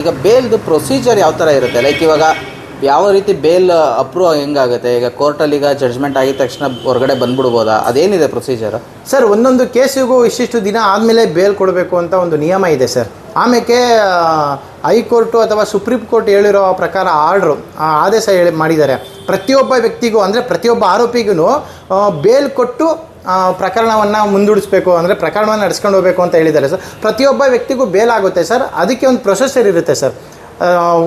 ಈಗ ಬೇಲ್ದು ಪ್ರೊಸೀಜರ್ ಯಾವ ಥರ ಇರುತ್ತೆ? ಲೈಕ್ ಇವಾಗ ಯಾವ ರೀತಿ ಬೇಲ್ ಅಪ್ರೂವ್ ಹೆಂಗಾಗುತ್ತೆ? ಈಗ ಕೋರ್ಟಲ್ಲಿ ಈಗ ಜಡ್ಜ್ಮೆಂಟ್ ಆಗಿದ ತಕ್ಷಣ ಹೊರಗಡೆ ಬಂದ್ಬಿಡ್ಬೋದಾ? ಅದೇನಿದೆ ಪ್ರೊಸೀಜರ್ ಸರ್ ಒಂದೊಂದು ಕೇಸಿಗೂ ಇಷ್ಟಿಷ್ಟು ದಿನ ಆದಮೇಲೆ ಬೇಲ್ ಕೊಡಬೇಕು ಅಂತ ಒಂದು ನಿಯಮ ಇದೆ ಸರ್ ಆಮೇಲೆ ಹೈಕೋರ್ಟು ಅಥವಾ ಸುಪ್ರೀಂ ಕೋರ್ಟ್ ಹೇಳಿರೋ ಪ್ರಕಾರ ಆರ್ಡ್ರು ಆದೇಶ ಹೇಳಿ ಮಾಡಿದ್ದಾರೆ. ಪ್ರತಿಯೊಬ್ಬ ವ್ಯಕ್ತಿಗೂ, ಅಂದರೆ ಪ್ರತಿಯೊಬ್ಬ ಆರೋಪಿಗೂ ಬೇಲ್ ಕೊಟ್ಟು ಪ್ರಕರಣವನ್ನು ಮುಂದೂಡಿಸ್ಬೇಕು ಅಂದರೆ ಪ್ರಕರಣವನ್ನು ನಡೆಸ್ಕೊಂಡು ಹೋಗಬೇಕು ಅಂತ ಹೇಳಿದ್ದಾರೆ ಸರ್. ಪ್ರತಿಯೊಬ್ಬ ವ್ಯಕ್ತಿಗೂ ಬೇಲ್ ಆಗುತ್ತೆ ಸರ್. ಅದಕ್ಕೆ ಒಂದು ಪ್ರೊಸೆಸರ್ ಇರುತ್ತೆ ಸರ್.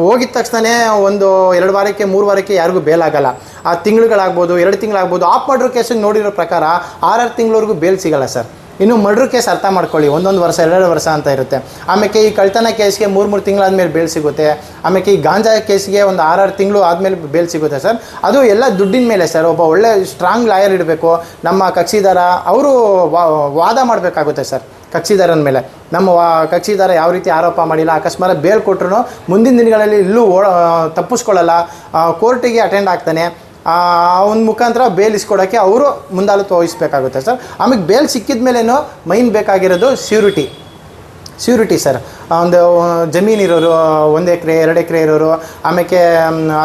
ಹೋಗಿದ ತಕ್ಷಣವೇ ಒಂದು ಎರಡು ವಾರಕ್ಕೆ, ಮೂರು ವಾರಕ್ಕೆ ಯಾರಿಗೂ ಬೇಲ್ ಆಗಲ್ಲ. ಆ ತಿಂಗಳುಗಳಾಗ್ಬೋದು, ಎರಡು ತಿಂಗಳಾಗ್ಬೋದು ಆಫ್ ಮಾಡಿರೋ ಕೇಸಿಗೆ ನೋಡಿರೋ ಪ್ರಕಾರ ಆರಾರು ತಿಂಗಳವರೆಗೂ ಬೇಲ್ ಸಿಗಲ್ಲ ಸರ್. ಇನ್ನು ಮರ್ಡ್ರ್ ಕೇಸ್ ಅರ್ಥ ಮಾಡ್ಕೊಳ್ಳಿ. ಒಂದೊಂದು ವರ್ಷ, ಎರಡೆರಡು ವರ್ಷ ಅಂತ ಇರುತ್ತೆ. ಆಮೇಲೆ ಈ ಕಳ್ತನ ಕೇಸ್ಗೆ ಮೂರು ಮೂರು ತಿಂಗಳಾದ್ಮೇಲೆ ಬೇಲ್ ಸಿಗುತ್ತೆ. ಆಮೇಲೆ ಈ ಗಾಂಜಾ ಕೇಸ್ಗೆ ಒಂದು ಆರಾರು ತಿಂಗಳು ಆದಮೇಲೆ ಬೇಲ್ ಸಿಗುತ್ತೆ ಸರ್. ಅದು ಎಲ್ಲ ದುಡ್ಡಿನ ಮೇಲೆ ಸರ್. ಒಬ್ಬ ಒಳ್ಳೆ ಸ್ಟ್ರಾಂಗ್ ಲಾಯರ್ ಇಡಬೇಕು. ನಮ್ಮ ಕಕ್ಷಿದಾರ, ಅವರು ವಾದ ಮಾಡಬೇಕಾಗುತ್ತೆ ಸರ್. ಕಕ್ಷಿದಾರನ ಮೇಲೆ. ನಮ್ಮ ವಾ, ಕಕ್ಷಿದಾರ ಯಾವ ರೀತಿ ಆರೋಪ ಮಾಡಿಲ್ಲ, ಅಕಸ್ಮಾತ್ ಬೇಲ್ ಕೊಟ್ಟರು ಮುಂದಿನ ದಿನಗಳಲ್ಲಿ ಇಲ್ಲೂ ಓ ತಪ್ಪಿಸ್ಕೊಳ್ಳಲ್ಲ. ಕೋರ್ಟಿಗೆ ಅಟೆಂಡ್ ಆಗ್ತಾನೆ. ಅವನ ಮುಖಾಂತರ ಬೇಲ್ ಇಸ್ಕೊಡೋಕ್ಕೆ ಅವರು ಮುಂದಾಳು ವಹಿಸ್ಬೇಕಾಗುತ್ತೆ ಸರ್. ಆಮೇಲೆ ಬೇಲ್ ಸಿಕ್ಕಿದ ಮೇಲೇನು ಮೈನ್ ಬೇಕಾಗಿರೋದು ಸ್ಯೂರಿಟಿ ಸ್ಯೂರಿಟಿ ಸರ್ ಒಂದು ಜಮೀನು ಇರೋರು ಒಂದು ಎಕರೆ, ಎರಡು ಎಕರೆ ಇರೋರು ಆಮೇಲೆ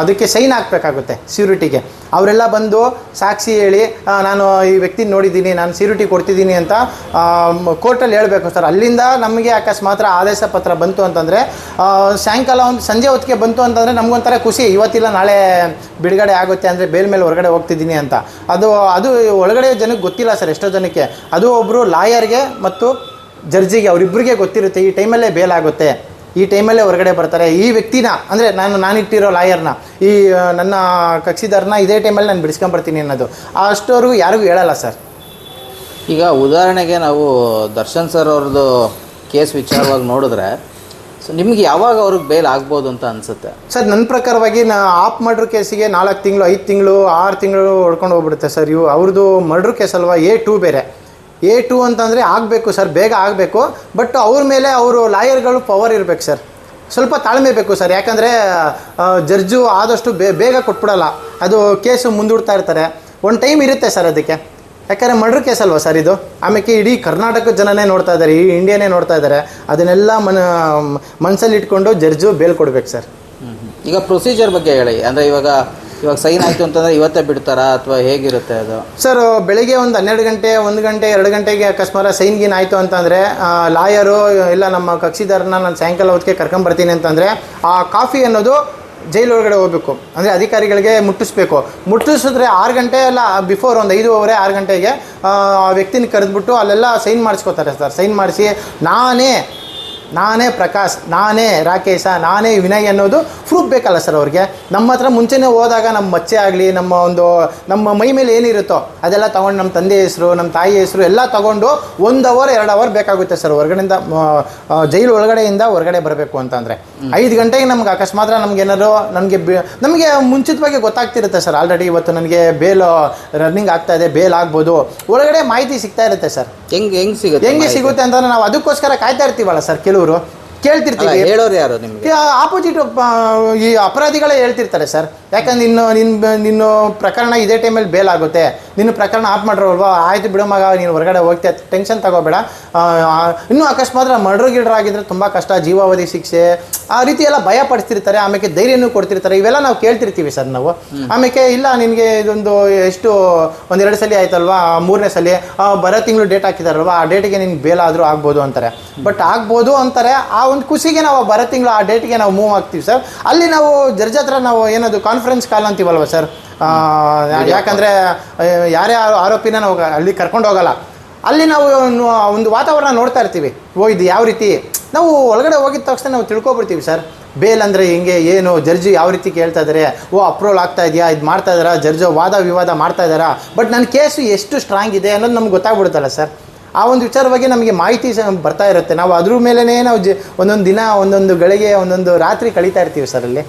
ಅದಕ್ಕೆ ಸೈನ್ ಹಾಕಬೇಕಾಗುತ್ತೆ ಶ್ಯೂರಿಟಿಗೆ ಅವರೆಲ್ಲ ಬಂದು ಸಾಕ್ಷಿ ಹೇಳಿ ನಾನು ಈ ವ್ಯಕ್ತಿ ನೋಡಿದ್ದೀನಿ, ನಾನು ಸ್ಯೂರಿಟಿ ಕೊಡ್ತಿದ್ದೀನಿ ಅಂತ ಕೋರ್ಟಲ್ಲಿ ಹೇಳಬೇಕು ಸರ್ ಅಲ್ಲಿಂದ ನಮಗೆ ಅಕಸ್ಮಾತ್ರ ಆದೇಶ ಪತ್ರ ಬಂತು ಅಂತಂದರೆ ಸಾಯಂಕಾಲ ಒಂದು, ಸಂಜೆ ಹೊತ್ತಿಗೆ ಬಂತು ಅಂತಂದರೆ ನಮಗೊಂಥರ ಖುಷಿ. ಇವತ್ತಿಲ್ಲ, ನಾಳೆ ಬಿಡುಗಡೆ ಆಗುತ್ತೆ ಅಂದರೆ ಬೇಲ್ ಮೇಲೆ ಹೊರಗಡೆ ಹೋಗ್ತಿದ್ದೀನಿ ಅಂತ. ಅದು ಅದು ಒಳಗಡೆ ಜನಕ್ಕೆ ಗೊತ್ತಿಲ್ಲ ಸರ್ ಎಷ್ಟೋ ಜನಕ್ಕೆ. ಅದು ಒಬ್ಬರು ಲಾಯರ್ಗೆ ಮತ್ತು ಜಡ್ಜಿಗೆ ಅವರಿಬ್ಬರಿಗೆ ಗೊತ್ತಿರುತ್ತೆ ಈ ಟೈಮಲ್ಲೇ ಬೇಲ್ ಆಗುತ್ತೆ. ಈ ಟೈಮಲ್ಲೇ ಹೊರಗಡೆ ಬರ್ತಾರೆ. ಈ ವ್ಯಕ್ತಿನ ಅಂದರೆ ನಾನು ನಾನಿಟ್ಟಿರೋ ಲಾಯರ್ನ ಈ ನನ್ನ ಕಕ್ಷಿದಾರನ ಇದೇ ಟೈಮಲ್ಲಿ ನಾನು ಬಿಡಿಸ್ಕೊಂಬರ್ತೀನಿ ಅನ್ನೋದು. ಅಷ್ಟವರೆಗೂ ಯಾರಿಗೂ ಹೇಳಲ್ಲ ಸರ್. ಈಗ ಉದಾಹರಣೆಗೆ ನಾವು ದರ್ಶನ್ ಸರ್ ಅವ್ರದ್ದು ಕೇಸ್ ವಿಚಾರವಾಗಿ ನೋಡಿದ್ರೆ ಸೊ ನಿಮ್ಗೆ ಯಾವಾಗ ಅವ್ರಿಗೆ ಬೇಲ್ ಆಗ್ಬೋದು ಅಂತ ಅನಿಸುತ್ತೆ? ಸರ್ ನನ್ನ ಪ್ರಕಾರವಾಗಿ ನಾ ಆಪ್ ಮರ್ಡ್ರ್ ಕೇಸಿಗೆ ನಾಲ್ಕು ತಿಂಗಳು ಐದು ತಿಂಗಳು ಆರು ತಿಂಗಳು ಹೊಡ್ಕೊಂಡು ಹೋಗ್ಬಿಡುತ್ತೆ ಸರ್. ಇವು ಅವ್ರದ್ದು ಮರ್ಡ್ರ್ ಕೇಸ್ ಅಲ್ವಾ? ಎ ಟೂ ಬೇರೆ. ಎ ಟು ಅಂತಂದರೆ ಆಗಬೇಕು ಸರ್ ಬೇಗ ಆಗಬೇಕು. ಬಟ್ ಅವ್ರ ಮೇಲೆ ಅವರು ಲಾಯರ್ಗಳು ಪವರ್ ಇರಬೇಕು ಸರ್ ಸ್ವಲ್ಪ ತಾಳ್ಮೆ ಬೇಕು ಸರ್ ಯಾಕಂದರೆ ಜಡ್ಜು ಆದಷ್ಟು ಬೇ, ಬೇಗ ಕೊಟ್ಬಿಡಲ್ಲ. ಅದು ಕೇಸು ಮುಂದೂಡ್ತಾ ಇರ್ತಾರೆ. ಒಂದು ಟೈಮ್ ಇರುತ್ತೆ ಸರ್ ಅದಕ್ಕೆ. ಯಾಕಂದರೆ ಮರ್ಡ್ರ್ ಕೇಸ್ ಅಲ್ವಾ ಸರ್ ಇದು? ಆಮೇಲೆ ಇಡೀ ಕರ್ನಾಟಕದ ಜನನೇ ನೋಡ್ತಾ ಇದ್ದಾರೆ ಈ ಇಂಡಿಯಾನೇ ನೋಡ್ತಾ ಇದ್ದಾರೆ ಅದನ್ನೆಲ್ಲ ಮನ ಮನಸ್ಸಲ್ಲಿ ಇಟ್ಕೊಂಡು ಜಡ್ಜು ಬೇಲ್ ಕೊಡ್ಬೇಕು ಸರ್ ಈಗ ಪ್ರೊಸೀಜರ್ ಬಗ್ಗೆ ಹೇಳಿ. ಅಂದರೆ ಇವಾಗ ಇವಾಗ ಸೈನ್ ಆಯಿತು ಅಂತಂದರೆ ಇವತ್ತೇ ಬಿಡ್ತಾರಾ ಅಥವಾ ಹೇಗಿರುತ್ತೆ ಅದು? ಸರ್ ಬೆಳಿಗ್ಗೆ ಒಂದು ಹನ್ನೆರಡು ಗಂಟೆ, ಒಂದು ಗಂಟೆ, ಎರಡು ಗಂಟೆಗೆ ಅಕಸ್ಮಾತ್ ಸೈನ್ ಗೀನ್ ಆಯಿತು ಅಂತಂದರೆ ಲಾಯರು ಇಲ್ಲ ನಮ್ಮ ಕಕ್ಷಿದಾರನ ನಾನು ಸಾಯಂಕಾಲ ಹೊತ್ತಿಗೆ ಕರ್ಕೊಂಬರ್ತೀನಿ ಅಂತಂದರೆ, ಆ ಕಾಫಿ ಅನ್ನೋದು ಜೈಲ್ ಒಳಗಡೆ ಹೋಗ್ಬೇಕು. ಅಂದರೆ ಅಧಿಕಾರಿಗಳಿಗೆ ಮುಟ್ಟಿಸ್ಬೇಕು. ಮುಟ್ಟಿಸಿದ್ರೆ ಆರು ಗಂಟೆ ಎಲ್ಲ ಬಿಫೋರ್ ಒಂದು ಐದೂವರೆ, ಆರು ಗಂಟೆಗೆ, ಆ ವ್ಯಕ್ತಿನ ಕರೆದ್ಬಿಟ್ಟು ಅಲ್ಲೆಲ್ಲ ಸೈನ್ ಮಾಡಿಸ್ಕೋತಾರೆ ಸರ್ ಸೈನ್ ಮಾಡಿಸಿ, ನಾನೇ ನಾನೇ ಪ್ರಕಾಶ್ ನಾನೇ ರಾಕೇಶ ನಾನೇ ವಿನಯ್ ಅನ್ನೋದು ಪ್ರೂಫ್ ಬೇಕಲ್ಲ ಸರ್ ಅವ್ರಿಗೆ. ನಮ್ಮ ಹತ್ರ ಮುಂಚೆನೇ ಹೋದಾಗ ನಮ್ಮ ಮಚ್ಚೆ ಆಗಲಿ ನಮ್ಮ ಒಂದು ನಮ್ಮ ಮೈ ಮೇಲೆ ಏನಿರುತ್ತೋ ಅದೆಲ್ಲ ತೊಗೊಂಡು ನಮ್ಮ ತಂದೆ ಹೆಸರು ನಮ್ಮ ತಾಯಿ ಹೆಸರು ಎಲ್ಲ ತೊಗೊಂಡು ಒಂದು ಅವರ್ ಎರಡು ಅವರ್ ಬೇಕಾಗುತ್ತೆ ಸರ್ ಹೊರಗಡೆಯಿಂದ ಜೈಲು ಒಳಗಡೆಯಿಂದ ಹೊರಗಡೆ ಬರಬೇಕು ಅಂತಂದರೆ ಐದು ಗಂಟೆಗೆ ನಮ್ಗೆ ಅಕಸ್ಮಾತ್ರ ನಮ್ಗೆ ಏನಾದ್ರು ನನಗೆ ನಮಗೆ ಮುಂಚಿತವಾಗಿ ಗೊತ್ತಾಗ್ತಿರುತ್ತೆ ಸರ್ ಆಲ್ರೆಡಿ ಇವತ್ತು ನನಗೆ ಬೇಲ್ ರನ್ನಿಂಗ್ ಆಗ್ತಾ ಇದೆ ಬೇಲ್ ಆಗ್ಬೋದು. ಒಳಗಡೆ ಮಾಹಿತಿ ಸಿಗ್ತಾ ಇರುತ್ತೆ ಸರ್ ಹೆಂಗೆ ಹೆಂಗೆ ಸಿಗುತ್ತೆ ಹೆಂಗೆ ಸಿಗುತ್ತೆ ಅಂತಂದ್ರೆ ನಾವು ಅದಕ್ಕೋಸ್ಕರ ಕಾಯ್ತಾ ಇರ್ತೀವಲ್ಲ ಸರ್ ಕೆಲವರು ಅಲ್ಲ, ಕೇಳ್ತಿರ್ತೀವಿ. ಹೇಳೋರು ಯಾರು ನಿಮಗೆ? ಆಪೋಸಿಟ್ ಈ ಅಪರಾಧಿಗಳೇ ಹೇಳ್ತಿರ್ತಾರೆ ಸರ್. ಯಾಕಂದ್ರೆ ನಿನ್ನ ನಿನ್ನ ನಿನ್ನ ಪ್ರಕರಣ ಇದೇ ಟೈಮಲ್ಲಿ ಬೇಲ್ ಆಗುತ್ತೆ. ನಿನ್ನ ಪ್ರಕರಣ ಆಫ್ ಮಾಡಿರೋಲ್ವಾ? ಆಯ್ತು ಬಿಡೋ ಮಗ ನೀನು ಹೊರಗಡೆ ಹೋಗ್ತಾ ಟೆನ್ಷನ್ ತಗೋಬೇಡ. ಇನ್ನೂ ಅಕಸ್ಮಾತ್ ಮರ್ಡರ್ ಗಿಡ್ರ್ ಆಗಿದ್ರೆ ತುಂಬ ಕಷ್ಟ. ಜೀವಾವಧಿ ಶಿಕ್ಷೆ ಆ ರೀತಿ ಎಲ್ಲ ಭಯ ಪಡಿಸ್ತಿರ್ತಾರೆ. ಆಮೇಲೆ ಧೈರ್ಯನೂ ಕೊಡ್ತಿರ್ತಾರೆ. ಇವೆಲ್ಲ ನಾವು ಕೇಳ್ತಿರ್ತೀವಿ ಸರ್ ನಾವು. ಆಮೇಲೆ ಇಲ್ಲ ನಿನಗೆ ಇದೊಂದು ಎಷ್ಟು ಒಂದೆರಡು ಸಲ ಆಯ್ತಲ್ವಾ? ಮೂರನೇ ಸಲ ಬರೋ ತಿಂಗಳು ಡೇಟ್ ಹಾಕಿದಾರಲ್ವಾ? ಆ ಡೇಟಿಗೆ ನಿನ್ಗೆ ಬೇಲ್ ಆದರೂ ಆಗ್ಬೋದು ಅಂತಾರೆ. ಬಟ್ ಆಗ್ಬೋದು ಅಂತಾರೆ. ಆ ಒಂದು ಖುಷಿಗೆ ನಾವು ಬರೋ ತಿಂಗಳು ಆ ಡೇಟ್ಗೆ ನಾವು ಮೂವ್ ಆಗ್ತೀವಿ ಸರ್ ಅಲ್ಲಿ ನಾವು ಜರ್ಜ್ ಹತ್ರ ನಾವು ಏನದು ಕಾನ್ಫರೆನ್ಸ್ ಕಾಲ್ ಅಂತೀವಲ್ವ ಸರ್ ಯಾಕಂದರೆ ಯಾರೇ ಆರೋಪಿನ ನಾವು ಅಲ್ಲಿ ಕರ್ಕೊಂಡು ಹೋಗಲ್ಲ. ಅಲ್ಲಿ ನಾವು ಒಂದು- ಒಂದು ವಾತಾವರಣ ನೋಡ್ತಾ ಇರ್ತೀವಿ. ಓ ಇದು ಯಾವ ರೀತಿ? ನಾವು ಒಳಗಡೆ ಹೋಗಿದ ತಕ್ಷಣ ನಾವು ತಿಳ್ಕೊಬಿಡ್ತೀವಿ ಸರ್ ಬೇಲ್ ಅಂದರೆ ಹಿಂಗೆ ಏನು ಜರ್ಜಿ ಯಾವ ರೀತಿ ಕೇಳ್ತಾ ಇದ್ದಾರೆ ಓ ಅಪ್ರೂವಲ್ ಆಗ್ತಾ ಇದೆಯಾ? ಇದು ಮಾಡ್ತಾ ಇದ್ದಾರಾ ಜರ್ಜೋ ವಾದ ವಿವಾದ ಮಾಡ್ತಾ ಇದ್ದಾರಾ ಬಟ್ ನನ್ನ ಕೇಸು ಎಷ್ಟು ಸ್ಟ್ರಾಂಗ್ ಇದೆ ಅನ್ನೋದು ನಮ್ಗೆ ಗೊತ್ತಾಗ್ಬಿಡುತ್ತಲ್ಲ ಸರ್ ಆ ಒಂದು ವಿಚಾರವಾಗಿ ನಮಗೆ ಮಾಹಿತಿ ಬರ್ತಾ ಇರುತ್ತೆ. ನಾವು ಅದ್ರ ಮೇಲೇ ನಾವು ಜಿ ಒಂದೊಂದು ದಿನ, ಒಂದೊಂದು ಗಳಿಗೆ, ಒಂದೊಂದು ರಾತ್ರಿ ಕಳೀತಾ ಇರ್ತೀವಿ ಸರ್ ಅಲ್ಲಿ.